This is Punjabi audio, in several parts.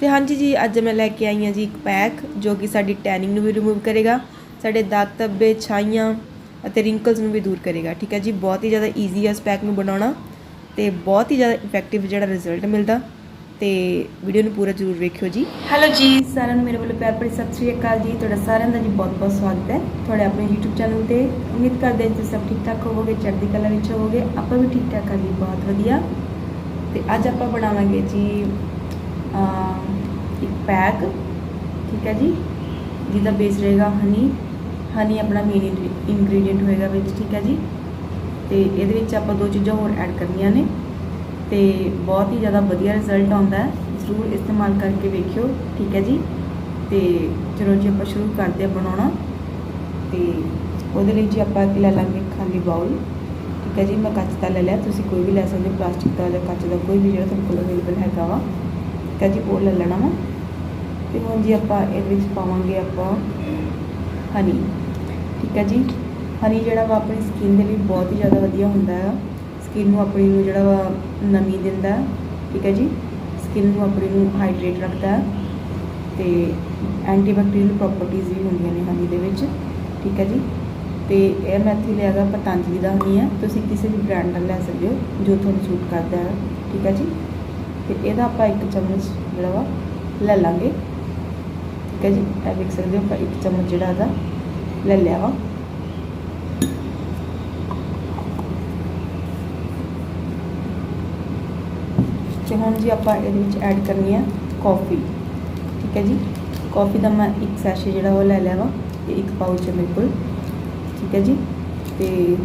ਤੇ ਹਾਂਜੀ ਜੀ, ਅੱਜ ਮੈਂ ਲੈ ਕੇ ਆਈ ਹਾਂ ਜੀ ਇੱਕ ਪੈਕ ਜੋ ਕਿ ਸਾਡੀ ਟੈਨਿੰਗ ਨੂੰ ਵੀ ਰਿਮੂਵ ਕਰੇਗਾ, ਸਾਡੇ ਦਾਗ ਧੱਬੇ, ਛਾਈਆਂ ਅਤੇ ਰਿੰਕਲਸ ਨੂੰ ਵੀ ਦੂਰ ਕਰੇਗਾ, ਠੀਕ ਹੈ ਜੀ? ਬਹੁਤ ਹੀ ਜ਼ਿਆਦਾ ਈਜ਼ੀ ਹੈ ਇਸ ਪੈਕ ਨੂੰ ਬਣਾਉਣਾ ਤੇ ਬਹੁਤ ਹੀ ਜ਼ਿਆਦਾ ਇਫੈਕਟਿਵ ਜਿਹੜਾ ਰਿਜ਼ਲਟ ਮਿਲਦਾ ਤੇ ਵੀਡੀਓ ਨੂੰ ਪੂਰਾ ਜ਼ਰੂਰ ਵੇਖਿਓ ਜੀ। ਹੈਲੋ ਜੀ, ਸਾਰਿਆਂ ਨੂੰ ਮੇਰੇ ਵੱਲੋਂ ਪਿਆਰ ਭਰੀ ਸਤਿ ਸ਼੍ਰੀ ਅਕਾਲ ਜੀ। ਤੁਹਾਡਾ ਸਾਰਿਆਂ ਦਾ ਜੀ ਬਹੁਤ-ਬਹੁਤ ਸਵਾਗਤ ਹੈ। ਤੁਹਾਡੇ ਆਪਣੇ YouTube ਚੈਨਲ ਤੇ ਉਮੀਦ ਕਰਦੇ ਹਾਂ ਤੁਸੀਂ ਸਭ ਠੀਕ ਠਾਕ ਹੋਵੋਗੇ, ਚੜ੍ਹਦੀ ਕਲਾ ਵਿੱਚ ਹੋਵੋਗੇ। ਆਪਾਂ ਵੀ ਠੀਕ ਠਾਕ ਹਾਂ ਜੀ, ਬਹੁਤ ਵਧੀਆ। ਤੇ ਅੱਜ ਆਪਾਂ ਬਣਾਵਾਂਗੇ ਜੀ ਇੱਕ ਪੈਕ, ਠੀਕ ਹੈ ਜੀ, ਜਿਹਦਾ ਬੇਸ ਰਹੇਗਾ ਹਨੀ ਹਨੀ ਆਪਣਾ ਮੇਨ ਇਨਗਰੀਡੀਅੰਟ ਹੋਏਗਾ ਵਿੱਚ, ਠੀਕ ਹੈ ਜੀ। ਤੇ ਇਹਦੇ ਵਿੱਚ ਆਪਾਂ ਦੋ ਚੀਜ਼ਾਂ ਹੋਰ ਐਡ ਕਰਨੀਆਂ ਨੇ। ਤੇ ਬਹੁਤ ਹੀ ਜ਼ਿਆਦਾ ਵਧੀਆ ਰਿਜ਼ਲਟ ਆਉਂਦਾ ਹੈ। ਜ਼ਰੂਰ ਇਸਤੇਮਾਲ ਕਰਕੇ ਵੇਖਿਓ, ਠੀਕ ਹੈ ਜੀ। ਤੇ ਚਲੋ ਜੀ, ਆਪਾਂ ਸ਼ੁਰੂ ਕਰਦੇ ਹਾਂ ਬਣਾਉਣਾ। ਤੇ ਉਹਦੇ ਲਈ ਜੀ ਆਪਾਂ ਕੀ ਲੈ ਲਾਂਗੇ ਖਾਲੀ ਬਾਉਲ ਠੀਕ ਹੈ ਜੀ। ਮੈਂ ਕੱਚ ਦਾ ਲੈ ਲਿਆ। ਤੁਸੀਂ ਕੋਈ ਵੀ ਲੈ ਸਕਦੇ ਹੋ, ਪਲਾਸਟਿਕ ਦਾ ਜਾਂ ਕੱਚ ਦਾ ਕੋਈ ਵੀ ਜਿਹੜਾ ਤੁਹਾਡੇ ਕੋਲ ਅਵੇਲੇਬਲ ਹੈਗਾ ਵਾ। ਠੀਕ ਹੈ ਜੀ, ਉਹ ਲੈ ਲੈਣਾ ਵਾ। ਤੇ ਹੁਣ ਜੀ ਆਪਾਂ ਇਹਦੇ ਵਿੱਚ ਪਾਵਾਂਗੇ ਆਪਾਂ ਹਨੀ। ਠੀਕ ਹੈ ਜੀ? ਹਨੀ ਜਿਹੜਾ ਵਾ ਆਪਣੀ ਸਕਿਨ ਦੇ ਲਈ ਬਹੁਤ ਹੀ ਜ਼ਿਆਦਾ ਵਧੀਆ ਹੁੰਦਾ ਹੈ ਸਕਿਨ ਨੂੰ ਆਪਣੀ ਨੂੰ ਜਿਹੜਾ ਵਾ ਨਮੀ ਦਿੰਦਾ ਠੀਕ ਹੈ ਜੀ? ਸਕਿਨ ਨੂੰ ਆਪਣੀ ਨੂੰ ਹਾਈਡਰੇਟ ਰੱਖਦਾ ਹੈ ਤੇ ਐਂਟੀਬੈਕਟੀਰੀਅਲ ਪ੍ਰੋਪਰਟੀਜ਼ ਵੀ ਹੁੰਦੀਆਂ ਨੇ ਹਨੀ ਦੇ ਵਿੱਚ। ਠੀਕ ਹੈ ਜੀ? ਤੇ ਇਹ ਮੈਂ ਇੱਥੇ ਲਿਆਗਾ ਪਤੰਜਲੀ ਦਾ ਹਨੀ ਹੈ ਤੁਸੀਂ ਕਿਸੇ ਵੀ ਬ੍ਰਾਂਡ ਦਾ ਲੈ ਸਕਦੇ ਹੋ ਜੋ ਤੁਹਾਨੂੰ ਸੂਟ ਕਰਦਾ ਹੈ ਠੀਕ ਹੈ ਜੀ? ਤੇ ਇਹਦਾ ਆਪਾਂ ਇੱਕ ਚਮਚ ਜਿਹੜਾ ਵਾ ਲੈ ਲਾਂਗੇ। ਠੀਕ ਹੈ ਜੀ? ਇਹ ਦੇਖ ਸਕਦੇ ਹੋ ਆਪਾਂ ਇੱਕ ਚਮਚ ਜਿਹੜਾ ਇਹਦਾ ਲੈ ਲਿਆ ਵਾ। ਤੇ ਹੁਣ ਜੀ ਆਪਾਂ ਇਹਦੇ ਵਿੱਚ ਐਡ ਕਰਨੀ ਹੈ ਕਾਫੀ ਠੀਕ ਹੈ ਜੀ? ਕਾਫੀ ਦਾ ਮੈਂ ਇੱਕ ਸੈਸ਼ੇ ਜਿਹੜਾ ਉਹ ਲੈ ਲਿਆ ਵਾ ਇਹ ਇੱਕ ਪਾਊਚ ਹੈ ਮੇਰੇ ਕੋਲ। ਠੀਕ ਹੈ ਜੀ? ਤੇ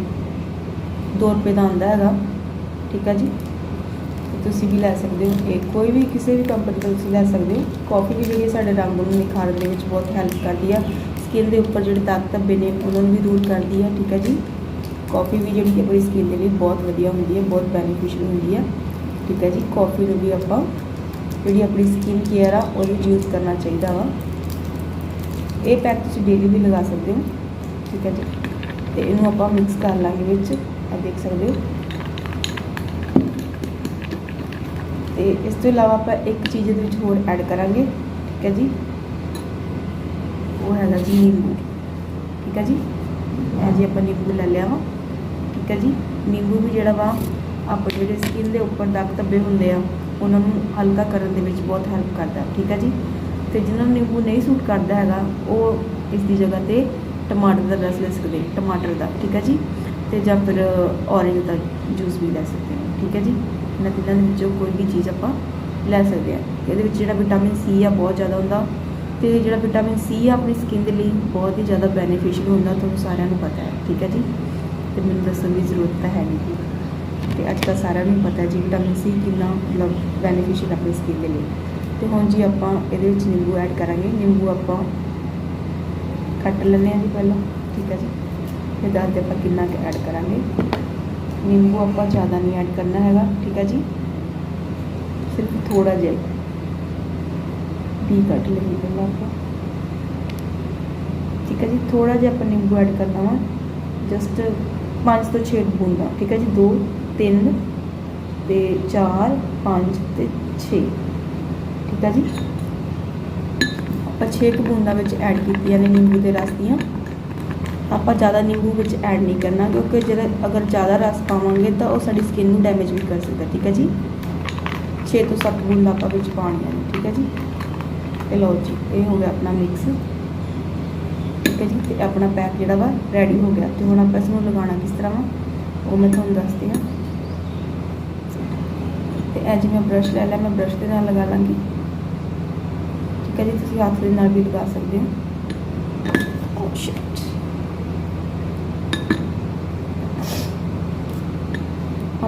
2 ਰੁਪਏ ਦਾ ਆਉਂਦਾ ਹੈਗਾ। ਠੀਕ ਹੈ ਜੀ? ਤੁਸੀਂ ਵੀ ਲੈ ਸਕਦੇ ਹੋ ਇਹ ਕੋਈ ਵੀ ਕਿਸੇ ਵੀ ਕੰਪਨੀ ਦਾ ਤੁਸੀਂ ਲੈ ਸਕਦੇ ਹੋ। ਕਾਫੀ ਵੀ ਜਿਹੜੀ ਸਾਡੇ ਰੰਗ ਨੂੰ ਨਿਖਾਰਨ ਦੇ ਵਿੱਚ ਬਹੁਤ ਹੈਲਪ ਕਰਦੀ ਆ। ਸਕਿਨ ਦੇ ਉੱਪਰ ਜਿਹੜੇ ਦਾਗ ਧੱਬੇ ਨੇ, ਉਹਨਾਂ ਨੂੰ ਵੀ ਦੂਰ ਕਰਦੀ ਆ, ਠੀਕ ਹੈ ਜੀ? ਕਾਫੀ ਵੀ ਜਿਹੜੀ ਆਪਣੀ ਸਕਿਨ ਦੇ ਲਈ ਬਹੁਤ ਵਧੀਆ ਹੁੰਦੀ ਹੈ ਬਹੁਤ ਬੈਨੀਫੀਸ਼ੀਅਲ ਹੁੰਦੀ ਆ, ਠੀਕ ਹੈ ਜੀ? ਕਾਫੀ ਨੂੰ ਵੀ ਆਪਾਂ ਜਿਹੜੀ ਆਪਣੀ ਸਕਿਨ ਕੇਅਰ ਆ ਉਹ ਵੀ ਯੂਜ਼ ਕਰਨਾ ਚਾਹੀਦਾ ਵਾ। ਇਹ ਪੈਕ ਤੁਸੀਂ ਡੇਲੀ ਵੀ ਲਗਾ ਸਕਦੇ ਹੋ, ਠੀਕ ਹੈ ਜੀ? ਤੇ ਇਹਨੂੰ ਆਪਾਂ ਮਿਕਸ ਕਰ ਲਾਂਗੇ ਵਿੱਚ। ਆ ਦੇਖ ਸਕਦੇ ਹੋ। ਤੇ ਇਸ ਤੋਂ ਇਲਾਵਾ ਆਪਾਂ ਇੱਕ ਚੀਜ਼ ਇਹਦੇ ਵਿੱਚ ਹੋਰ ਐਡ ਕਰਾਂਗੇ, ਠੀਕ ਹੈ ਜੀ? ਉਹ ਹੈਗਾ ਜੀ ਨਿੰਬੂ, ਠੀਕ ਹੈ ਜੀ? ਇਹ ਜੀ ਆਪਾਂ ਨਿੰਬੂ ਲੈ ਲਿਆ ਵਾ, ਠੀਕ ਹੈ ਜੀ? ਨਿੰਬੂ ਵੀ ਜਿਹੜਾ ਵਾ, ਆਪਾਂ ਜਿਹੜੇ ਸਕਿਨ ਦੇ ਉੱਪਰ ਦਾਗ ਧੱਬੇ ਹੁੰਦੇ ਆ, ਉਹਨਾਂ ਨੂੰ ਹਲਕਾ ਕਰਨ ਦੇ ਵਿੱਚ ਬਹੁਤ ਹੈਲਪ ਕਰਦਾ, ਠੀਕ ਹੈ ਜੀ? ਤੇ ਜਿਨ੍ਹਾਂ ਨੂੰ ਨਿੰਬੂ ਨਹੀਂ ਸੂਟ ਕਰਦਾ ਹੈਗਾ, ਉਹ ਇਸ ਦੀ ਜਗ੍ਹਾ ਤੇ ਟਮਾਟਰ ਦਾ ਰਸ ਲੈ ਸਕਦੇ, ਟਮਾਟਰ ਦਾ, ਠੀਕ ਹੈ ਜੀ? ਤੇ ਜਾਂ ਫਿਰ ਔਰੇਂਜ ਦਾ ਜੂਸ ਵੀ ਲੈ ਸਕਦੇ ਹੋ ਠੀਕ ਹੈ ਜੀ? ਇਹਨਾਂ ਤਿੰਨਾਂ ਦੇ ਵਿੱਚੋਂ ਕੋਈ ਵੀ ਚੀਜ਼ ਆਪਾਂ ਲੈ ਸਕਦੇ ਆ ਇਹਦੇ ਵਿੱਚ ਜਿਹੜਾ ਵਿਟਾਮਿਨ ਸੀ ਆ, ਬਹੁਤ ਜ਼ਿਆਦਾ ਹੁੰਦਾ। ਤੇ ਜਿਹੜਾ ਵਿਟਾਮਿਨ ਸੀ ਆ, ਆਪਣੀ ਸਕਿਨ ਦੇ ਲਈ ਬਹੁਤ ਹੀ ਜ਼ਿਆਦਾ ਬੈਨੀਫੀਸ਼ੀਅਲ ਹੁੰਦਾ, ਤੁਹਾਨੂੰ ਸਾਰਿਆਂ ਨੂੰ ਪਤਾ ਹੈ। ਠੀਕ ਹੈ ਜੀ? ਤੇ ਮੈਨੂੰ ਦੱਸਣ ਦੀ ਜ਼ਰੂਰਤ ਤਾਂ ਹੈ ਨਹੀਂ ਤੇ ਅੱਜ ਕੱਲ੍ਹ ਸਾਰਿਆਂ ਨੂੰ ਪਤਾ ਜੀ ਵਿਟਾਮਿਨ ਸੀ ਕਿੰਨਾ ਮਤਲਬ ਬੈਨੀਫੀਸ਼ੀਅਲ ਆਪਣੀ ਸਕਿਨ ਦੇ ਲਈ। ਤੇ ਹੁਣ ਜੀ ਆਪਾਂ ਇਹਦੇ ਵਿੱਚ ਨਿੰਬੂ ਐਡ ਕਰਾਂਗੇ। ਨਿੰਬੂ ਆਪਾਂ ਕੱਟ ਲੈਂਦੇ ਹਾਂ ਜੀ ਪਹਿਲਾਂ। ਠੀਕ ਹੈ ਜੀ? ਫਿਰ ਦੱਸਦੇ ਆਪਾਂ ਕਿੰਨਾ ਕੁ ਐਡ ਕਰਾਂਗੇ। ਨਿੰਬੂ ਆਪਾਂ ਜ਼ਿਆਦਾ ਨਹੀਂ ਐਡ ਕਰਨਾ ਹੈਗਾ, ਠੀਕ ਹੈ ਜੀ? ਸਿਰਫ ਥੋੜਾ ਜਿਹਾ ਵੀ ਕੱਟ ਲਈਏ ਪਹਿਲਾਂ ਆਪਾਂ। ਠੀਕ ਹੈ ਜੀ ਥੋੜਾ ਜਿਹਾ ਆਪਾਂ ਨਿੰਬੂ ਐਡ ਕਰਨਾ ਵਾ। ਜਸਟ 5 ਤੋਂ 6 ਬੂੰਦਾਂ, ਠੀਕ ਹੈ ਜੀ 2 3 ਤੇ 4 5 ਤੇ 6 ਠੀਕ ਹੈ ਜੀ? ਆਪਾਂ 6 ਬੂੰਦਾਂ ਵਿੱਚ ਐਡ ਕੀਤੀਆਂ ਨੇ ਨਿੰਬੂ ਦੇ ਰਸ ਦੀਆਂ। ਆਪਾਂ ਜ਼ਿਆਦਾ ਨਿੰਬੂ ਵਿੱਚ ਐਡ ਨਹੀਂ ਕਰਨਾ, ਕਿਉਂਕਿ ਜਿਹੜਾ ਅਗਰ ਜ਼ਿਆਦਾ ਰਸ ਪਾਵਾਂਗੇ ਤਾਂ ਉਹ ਸਾਡੀ ਸਕਿਨ ਨੂੰ ਡੈਮੇਜ ਵੀ ਕਰ ਸਕਦਾ, ਠੀਕ ਹੈ ਜੀ? 6 ਤੋਂ 7 ਬੂੰਦਾਂ ਆਪਾਂ ਵਿੱਚ ਪਾਉਣੀਆਂ ਨੇ ਠੀਕ ਹੈ ਜੀ? ਇਹ ਲਓ ਜੀ, ਇਹ ਹੋ ਗਿਆ ਆਪਣਾ ਮਿਕਸ ਠੀਕ ਹੈ ਜੀ? ਤੇ ਆਪਣਾ ਪੈਕ ਜਿਹੜਾ ਵਾ ਰੈਡੀ ਹੋ ਗਿਆ। ਤੇ ਹੁਣ ਆਪਾਂ ਇਸ ਨੂੰ ਲਗਾਉਣਾ ਕਿਸ ਤਰ੍ਹਾਂ ਵਾ? ਉਹ ਮੈਂ ਤੁਹਾਨੂੰ ਦੱਸਦੀ ਹਾਂ। ਤੇ ਇਹ ਜੀ ਮੈਂ ਬ੍ਰਸ਼ ਲੈ ਲਿਆ, ਮੈਂ ਬ੍ਰਸ਼ ਦੇ ਨਾਲ ਲਗਾ ਲਾਂਗੀ। ਠੀਕ ਹੈ ਜੀ? ਤੁਸੀਂ ਹੱਥ ਦੇ ਨਾਲ ਵੀ ਲਗਾ ਸਕਦੇ ਹੋ। oh, ਓ ਸ਼ਿਟ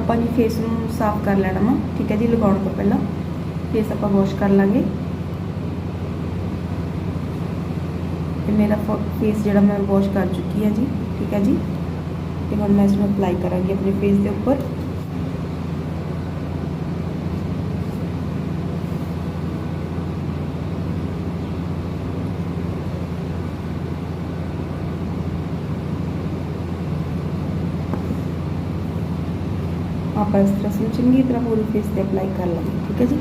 ਆਪਾਂ ਜੀ ਫੇਸ ਨੂੰ ਸਾਫ਼ ਕਰ ਲੈਣਾ ਵਾ, ਠੀਕ ਹੈ ਜੀ, ਲਗਾਉਣ ਤੋਂ ਪਹਿਲਾਂ। ਫੇਸ ਆਪਾਂ ਵਾਸ਼ ਕਰ ਲਾਂਗੇ। ਤੇ ਮੇਰਾ ਫੇਸ ਜਿਹੜਾ ਮੈਂ ਵਾਸ਼ ਕਰ ਚੁੱਕੀ ਹਾਂ ਜੀ, ਠੀਕ ਹੈ ਜੀ। ਤੇ ਹੁਣ ਮੈਂ ਇਸ ਨੂੰ ਅਪਲਾਈ ਕਰਾਂਗੀ ਆਪਣੇ ਫੇਸ ਦੇ ਉੱਪਰ। ਆਪਾਂ ਇਸ ਤਰ੍ਹਾਂ ਨੂੰ ਚੰਗੀ ਤਰ੍ਹਾਂ ਪੂਰੀ ਫੇਸ ਤੇ ਅਪਲਾਈ ਕਰ ਲਾਂਗੇ, ਠੀਕ ਹੈ ਜੀ?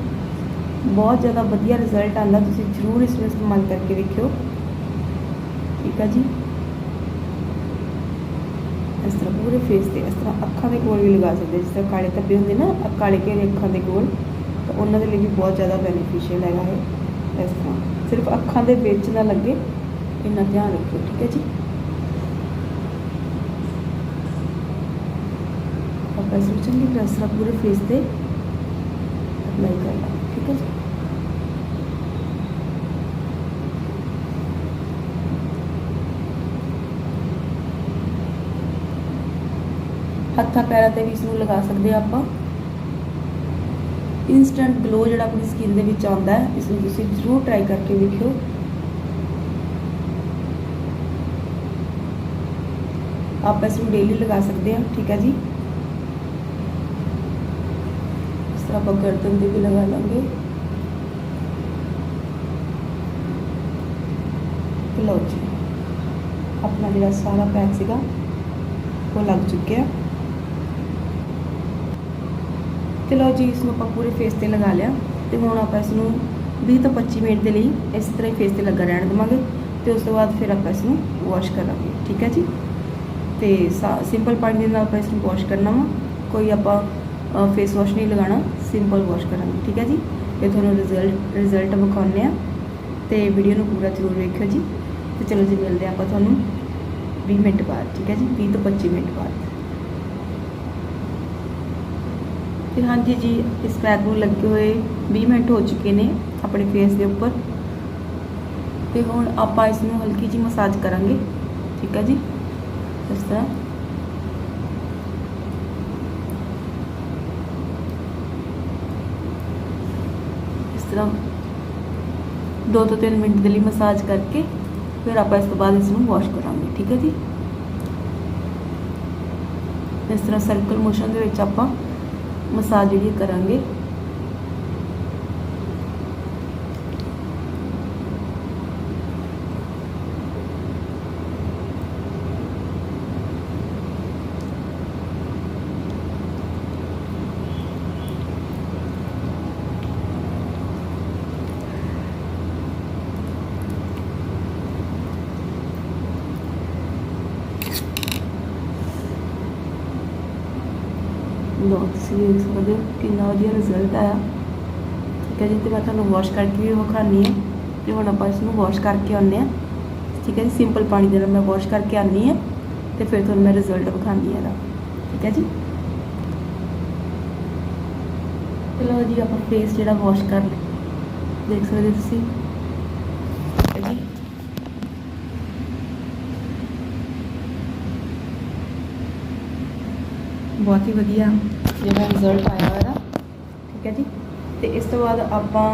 ਬਹੁਤ ਜ਼ਿਆਦਾ ਵਧੀਆ ਰਿਜ਼ਲਟ ਆਉਂਦਾ, ਤੁਸੀਂ ਜ਼ਰੂਰ ਇਸ ਨੂੰ ਇਸਤੇਮਾਲ ਕਰਕੇ ਵੇਖਿਓ। ਠੀਕ ਹੈ ਜੀ? ਇਸ ਤਰ੍ਹਾਂ ਪੂਰੇ ਫੇਸ ਤੇ, ਇਸ ਤਰ੍ਹਾਂ ਅੱਖਾਂ ਦੇ ਕੋਲ ਵੀ ਲਗਾ ਸਕਦੇ ਜਿਸ ਤਰ੍ਹਾਂ ਕਾਲੇ ਧੱਬੇ ਹੁੰਦੇ ਨਾ ਕਾਲੇ ਘੇਰੇ ਅੱਖਾਂ ਦੇ ਕੋਲ, ਤਾਂ ਉਹਨਾਂ ਦੇ ਲਈ ਵੀ ਬਹੁਤ ਜ਼ਿਆਦਾ ਬੈਨੀਫੀਸ਼ੀਅਲ ਹੈਗਾ ਇਹ, ਇਸ ਤਰ੍ਹਾਂ। ਸਿਰਫ ਅੱਖਾਂ ਦੇ ਵਿੱਚ ਨਾ ਲੱਗੇ, ਇੰਨਾ ਧਿਆਨ ਰੱਖੋ ਠੀਕ ਹੈ ਜੀ? ਆਪਾਂ ਇਸ ਚੰਗੀ ਤਰ੍ਹਾਂ ਇਸ ਪੂਰੇ ਫੇਸ ਤੇ ਅਪਲਾਈ ਕਰਨਾ ਠੀਕ ਹੈ ਜੀ? ਹੱਥਾਂ ਪੈਰਾਂ ਤੇ ਵੀ ਇਸ ਨੂੰ ਲਗਾ ਸਕਦੇ ਆ ਆਪਾਂ। ਇਨਸਟੈਂਟ ਗਲੋ ਜਿਹੜਾ ਆਪਣੀ ਸਕਿਨ ਦੇ ਵਿੱਚ ਆਉਂਦਾ ਹੈ, ਇਸ ਨੂੰ ਤੁਸੀਂ ਜ਼ਰੂਰ ਟਰਾਈ ਕਰਕੇ ਵੇਖਿਓ ਆਪਾਂ ਇਸ ਨੂੰ ਡੇਲੀ ਲਗਾ ਸਕਦੇ ਹਾਂ, ਠੀਕ ਹੈ ਜੀ? ਇਸ ਤਰ੍ਹਾਂ ਆਪਾਂ ਗਰਦਨ ਤੇ ਵੀ ਲਗਾ ਲਾਂਗੇ। ਲਓ ਜੀ, ਆਪਣਾ ਜਿਹੜਾ ਸਾਰਾ ਪੈਕ ਸੀਗਾ, ਉਹ ਲੱਗ ਚੁੱਕਿਆ। ਤੇ ਲਓ ਜੀ ਇਸ ਨੂੰ ਆਪਾਂ ਪੂਰੇ ਫੇਸ ਤੇ ਲਗਾ ਲਿਆ। ਤੇ ਹੁਣ ਆਪਾਂ ਇਸ ਨੂੰ 20 ਤੋਂ 25 ਮਿੰਟ ਦੇ ਲਈ ਇਸ ਤਰ੍ਹਾਂ ਹੀ ਫੇਸ ਤੇ ਲੱਗਾ ਰਹਿਣ ਦੇਵਾਂਗੇ। ਤੇ ਉਸ ਤੋਂ ਬਾਅਦ ਫਿਰ ਆਪਾਂ ਇਸ ਨੂੰ ਵਾਸ਼ ਕਰਾਂਗੇ, ਠੀਕ ਹੈ ਜੀ? ਤੇ ਸਿੰਪਲ ਪਾਣੀ ਦੇ ਨਾਲ ਆਪਾਂ ਇਸ ਨੂੰ ਵਾਸ਼ ਕਰਨਾ ਵਾ। ਕੋਈ ਆਪਾਂ ਫੇਸ ਵਾਸ਼ ਨਹੀਂ ਲਗਾਉਣਾ। ਸਿੰਪਲ ਵਾਸ਼ ਕਰਾਂਗੇ, ਠੀਕ ਹੈ ਜੀ? ਇਹ ਤੁਹਾਨੂੰ ਰਿਜ਼ਲਟ ਰਿਜ਼ਲਟ ਵਿਖਾਉਂਦੇ ਆ ਤੇ ਵੀਡੀਓ ਨੂੰ ਪੂਰਾ ਜ਼ਰੂਰ ਵੇਖਿਓ ਜੀ। ਤੇ ਚਲੋ ਜੀ, ਮਿਲਦੇ ਹਾਂ ਆਪਾਂ ਤੁਹਾਨੂੰ 20 ਮਿੰਟ ਬਾਅਦ, ਠੀਕ ਹੈ ਜੀ? 20 ਤੋਂ 25 ਮਿੰਟ ਬਾਅਦ। ਤੇ ਹਾਂਜੀ ਜੀ, ਇਸ ਪੈਕ ਨੂੰ ਲੱਗੇ ਹੋਏ 20 ਮਿੰਟ ਹੋ ਚੁੱਕੇ ਨੇ ਆਪਣੇ ਫੇਸ ਦੇ ਉੱਪਰ। ਤੇ ਹੁਣ ਆਪਾਂ ਇਸ ਨੂੰ ਹਲਕੀ ਜੀ ਮਸਾਜ ਕਰਾਂਗੇ, ਠੀਕ ਹੈ ਜੀ? ਇਸ ਤਰ੍ਹਾਂ ਇਸ ਤਰ੍ਹਾਂ 2 ਤੋਂ 3 ਮਿੰਟ ਦੇ ਲਈ ਮਸਾਜ ਕਰਕੇ ਫਿਰ ਆਪਾਂ ਇਸ ਤੋਂ ਬਾਅਦ ਇਸ ਨੂੰ ਵਾਸ਼ ਕਰਾਂਗੇ, ਠੀਕ ਹੈ ਜੀ? ਇਸ ਤਰ੍ਹਾਂ ਸਰਕਲ ਮੋਸ਼ਨ ਦੇ ਵਿੱਚ ਆਪਾਂ ਮਸਾਜ ਜਿਹੜੀ ਕਰਾਂਗੇ। ਲੋ ਤੁਸੀਂ ਦੇਖ ਸਕਦੇ ਹੋ ਕਿੰਨਾ ਵਧੀਆ ਰਿਜ਼ਲਟ ਆਇਆ। ਠੀਕ ਹੈ ਜੀ, ਤੇ ਮੈਂ ਤੁਹਾਨੂੰ ਵਾਸ਼ ਕਰਕੇ ਵੀ ਵਿਖਾਉਂਦੀ ਹਾਂ ਤੇ ਹੁਣ ਆਪਾਂ ਇਸ ਨੂੰ ਵਾਸ਼ ਕਰਕੇ ਆਉਂਦੇ ਹਾਂ। ਠੀਕ ਹੈ ਜੀ ਸਿੰਪਲ ਪਾਣੀ ਦੇ ਨਾਲ ਮੈਂ ਵਾਸ਼ ਕਰਕੇ ਆਉਂਦੀ ਹਾਂ ਤੇ ਫਿਰ ਤੁਹਾਨੂੰ ਮੈਂ ਰਿਜ਼ਲਟ ਵਿਖਾਉਂਦੀ ਹਾਂ ਇਹਦਾ। ਠੀਕ ਹੈ ਜੀ। ਚਲੋ ਜੀ, ਆਪਾਂ ਫੇਸ ਜਿਹੜਾ ਵਾਸ਼ ਕਰ ਲਿਆ। ਦੇਖ ਸਕਦੇ ਹੋ ਤੁਸੀਂ। ਠੀਕ ਹੈ ਜੀ। ਬਹੁਤ ਹੀ ਵਧੀਆ ਜਿਹੜਾ ਰਿਜ਼ਲਟ ਆਇਆ ਹੋਇਆ ਠੀਕ ਹੈ ਜੀ? ਤੇ ਇਸ ਤੋਂ ਬਾਅਦ ਆਪਾਂ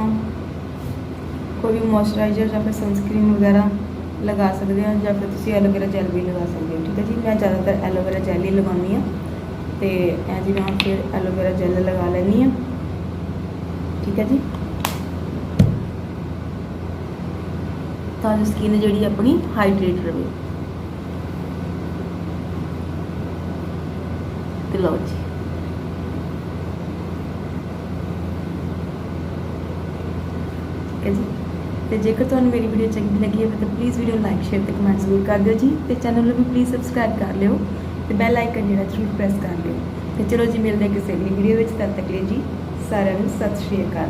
ਕੋਈ ਵੀ ਮੋਇਸਚਰਾਈਜ਼ਰ ਜਾਂ ਫਿਰ ਸਨਸਕ੍ਰੀਨ ਵਗੈਰਾ ਲਗਾ ਸਕਦੇ ਹਾਂ ਜਾਂ ਫਿਰ ਤੁਸੀਂ ਐਲੋਵੇਰਾ ਜੈਲ ਵੀ ਲਗਾ ਸਕਦੇ ਹੋ, ਠੀਕ ਹੈ ਜੀ? ਮੈਂ ਜ਼ਿਆਦਾਤਰ ਐਲੋਵੇਰਾ ਜੈਲ ਹੀ ਲਗਾਉਂਦੀ ਹਾਂ ਤੇ ਐਂ ਜੀ ਮੈਂ ਫਿਰ ਐਲੋਵੇਰਾ ਜੈਲ ਲਗਾ ਲੈਂਦੀ ਹਾਂ, ਠੀਕ ਹੈ ਜੀ? ਤਾਂ ਜੋ ਸਕਿਨ ਜਿਹੜੀ ਆਪਣੀ ਹਾਈਡਰੇਟ ਰਹੇ। ਤੇ ਲਓ ਜੀ ਠੀਕ ਹੈ ਜੀ ਤੇ ਜੇਕਰ ਤੁਹਾਨੂੰ ਮੇਰੀ ਵੀਡੀਓ ਚੰਗੀ ਲੱਗੀ ਹੋਵੇ ਤਾਂ ਪਲੀਜ਼ ਵੀਡੀਓ ਲਾਈਕ ਸ਼ੇਅਰ ਤੇ ਕਮੈਂਟ ਜ਼ਰੂਰ ਕਰ ਦਿਓ ਜੀ। ਤੇ ਚੈਨਲ ਨੂੰ ਵੀ ਪਲੀਜ਼ ਸਬਸਕ੍ਰਾਈਬ ਕਰ ਲਿਓ ਤੇ ਬੈਲ ਆਈਕਨ ਜਿਹੜਾ ਜ਼ਰੂਰ ਪ੍ਰੈਸ ਕਰ ਲਿਓ। ਤੇ ਚਲੋ ਜੀ, ਮਿਲਦੇ ਹਾਂ ਕਿਸੇ ਅਗਲੀ ਵੀਡੀਓ ਵਿੱਚ। ਤਦ ਤੱਕ ਲਈ ਜੀ, ਸਾਰਿਆਂ ਨੂੰ ਸਤਿ ਸ਼੍ਰੀ ਅਕਾਲ।